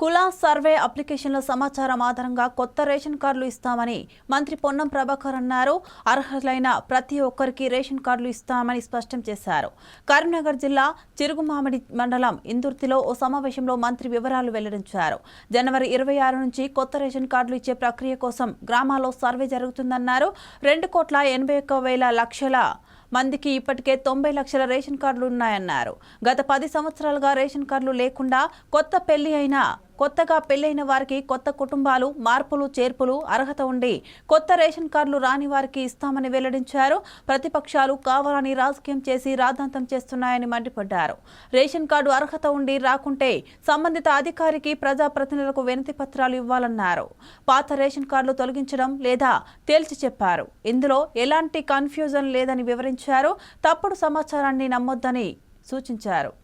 కుల సర్వే అప్లికేషన్ల సమాచారం ఆధారంగా కొత్త రేషన్ కార్డులు ఇస్తామని మంత్రి పొన్నం ప్రభాకర్ అన్నారు. అర్హులైన ప్రతి ఒక్కరికి రేషన్ కార్డులు ఇస్తామని స్పష్టం చేశారు. కరీంనగర్ జిల్లా చిరుగుమామిడి మండలం ఇందుర్తిలో ఓ సమావేశంలో మంత్రి వివరాలు వెల్లడించారు. జనవరి ఇరవై ఆరు నుంచి కొత్త రేషన్ కార్డులు ఇచ్చే ప్రక్రియ కోసం గ్రామాల్లో సర్వే జరుగుతుందన్నారు. రెండు కోట్ల ఎనభై ఒక్క వేల లక్షల మందికి ఇప్పటికే తొంభై లక్షల రేషన్ కార్డులు ఉన్నాయన్నారు. గత పది సంవత్సరాలుగా రేషన్ కార్డులు లేకుండా కొత్త పెళ్ళి అయిన కొత్తగా పెళ్ళైన వారికి కొత్త కుటుంబాలు మార్పులు చేర్పులు అర్హత ఉండి కొత్త రేషన్ కార్డులు రాని వారికి ఇస్తామని వెల్లడించారు. ప్రతిపక్షాలు కావాలని రాజకీయం చేసి రాద్ధాంతం చేస్తున్నాయని మండిపడ్డారు. రేషన్ కార్డు అర్హత ఉండి రాకుంటే సంబంధిత అధికారికి ప్రజాప్రతినిధులకు వినతి పత్రాలు ఇవ్వాలన్నారు. పాత రేషన్ కార్డులు తొలగించడం లేదా తేల్చి చెప్పారు. ఇందులో ఎలాంటి కన్ఫ్యూజన్ లేదని వివరించారు. తప్పుడు సమాచారాన్ని నమ్మొద్దని సూచించారు.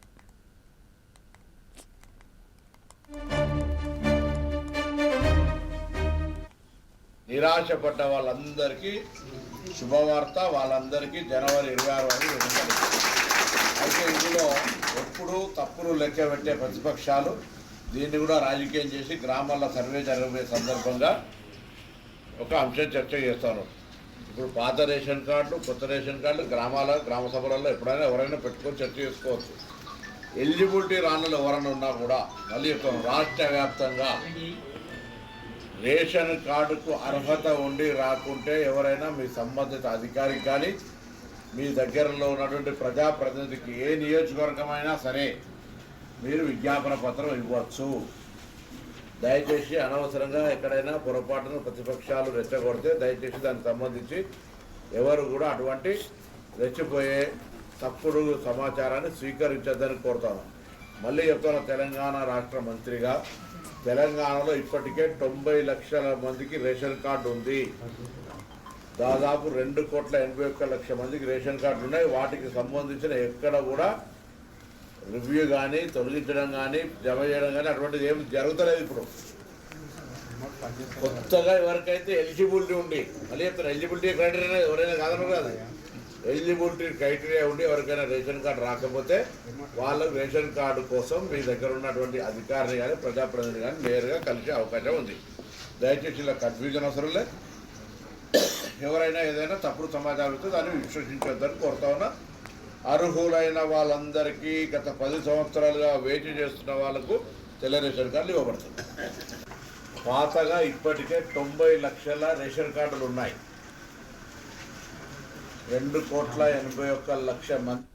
నిరాశపడ్డ వాళ్ళందరికీ శుభవార్త వాళ్ళందరికీ జనవరి ఇరవై ఆరు వరకు అయితే ఇందులో ఎప్పుడూ తప్పులు లెక్క పెట్టే ప్రతిపక్షాలు దీన్ని కూడా రాజకీయం చేసి గ్రామాల్లో సర్వే జరిగే సందర్భంగా ఒక అంశం చర్చ చేస్తారు. ఇప్పుడు పాత రేషన్ కార్డులు కొత్త రేషన్ కార్డులు గ్రామాల గ్రామ సభలలో ఎప్పుడైనా ఎవరైనా పెట్టుకొని చర్చ చేసుకోవచ్చు. ఎలిజిబిలిటీ రానులు ఎవరైనా ఉన్నా కూడా మళ్ళీ రాష్ట్ర వ్యాప్తంగా రేషన్ కార్డుకు అర్హత ఉండి రాకుంటే ఎవరైనా మీ సంబంధిత అధికారికి కానీ మీ దగ్గరలో ఉన్నటువంటి ప్రజాప్రతినిధికి ఏ నియోజకవర్గమైనా సరే మీరు విజ్ఞాపన పత్రం ఇవ్వచ్చు. దయచేసి అనవసరంగా ఎక్కడైనా పొరపాటున ప్రతిపక్షాలు రెచ్చగొడితే దయచేసి దానికి సంబంధించి ఎవరు కూడా అటువంటి రెచ్చిపోయే తప్పుడు సమాచారాన్ని స్వీకరించద్దని కోరుతాను. మళ్ళీ చెప్తాను తెలంగాణ రాష్ట్ర మంత్రిగా తెలంగాణలో ఇప్పటికే తొంభై లక్షల మందికి రేషన్ కార్డు ఉంది. దాదాపు రెండు కోట్ల ఎనభై ఒక్క లక్ష మందికి రేషన్ కార్డు ఉన్నాయి. వాటికి సంబంధించిన ఎక్కడ కూడా రివ్యూ కానీ తొలగించడం కానీ జమ చేయడం కానీ అటువంటిది ఏం జరుగుతలేదు ఇప్పుడు. కొత్తగా ఎవరికైతే ఎలిజిబిలిటీ ఉండి మళ్ళీ చెప్తాను ఎలిజిబిలిటీ క్రైటీరియా ఎవరైనా కాదన్నారు కదా? ఎలిజిబిలిటీ క్రైటీరియా ఉండి ఎవరికైనా రేషన్ కార్డు రాకపోతే వాళ్ళకు రేషన్ కార్డు కోసం మీ దగ్గర ఉన్నటువంటి అధికారిని కానీ ప్రజాప్రతినిధి కానీ నేరుగా కలిసే అవకాశం ఉంది. దయచేసి ఇలా కన్ఫ్యూజన్ అవసరం లేదు. ఎవరైనా ఏదైనా తప్పుడు సమాచారం ఇస్తే దాన్ని విశ్వసించొద్దని కోరుతా ఉన్నా. అర్హులైన వాళ్ళందరికీ గత పది సంవత్సరాలుగా వెయిట్ చేస్తున్న వాళ్ళకు తెల్ల రేషన్ కార్డులు ఇవ్వబడుతుంది. పాతగా ఇప్పటికే తొంభై లక్షల రేషన్ కార్డులు ఉన్నాయి. రెండు కోట్ల ఎనభై ఒక్క లక్ష మంది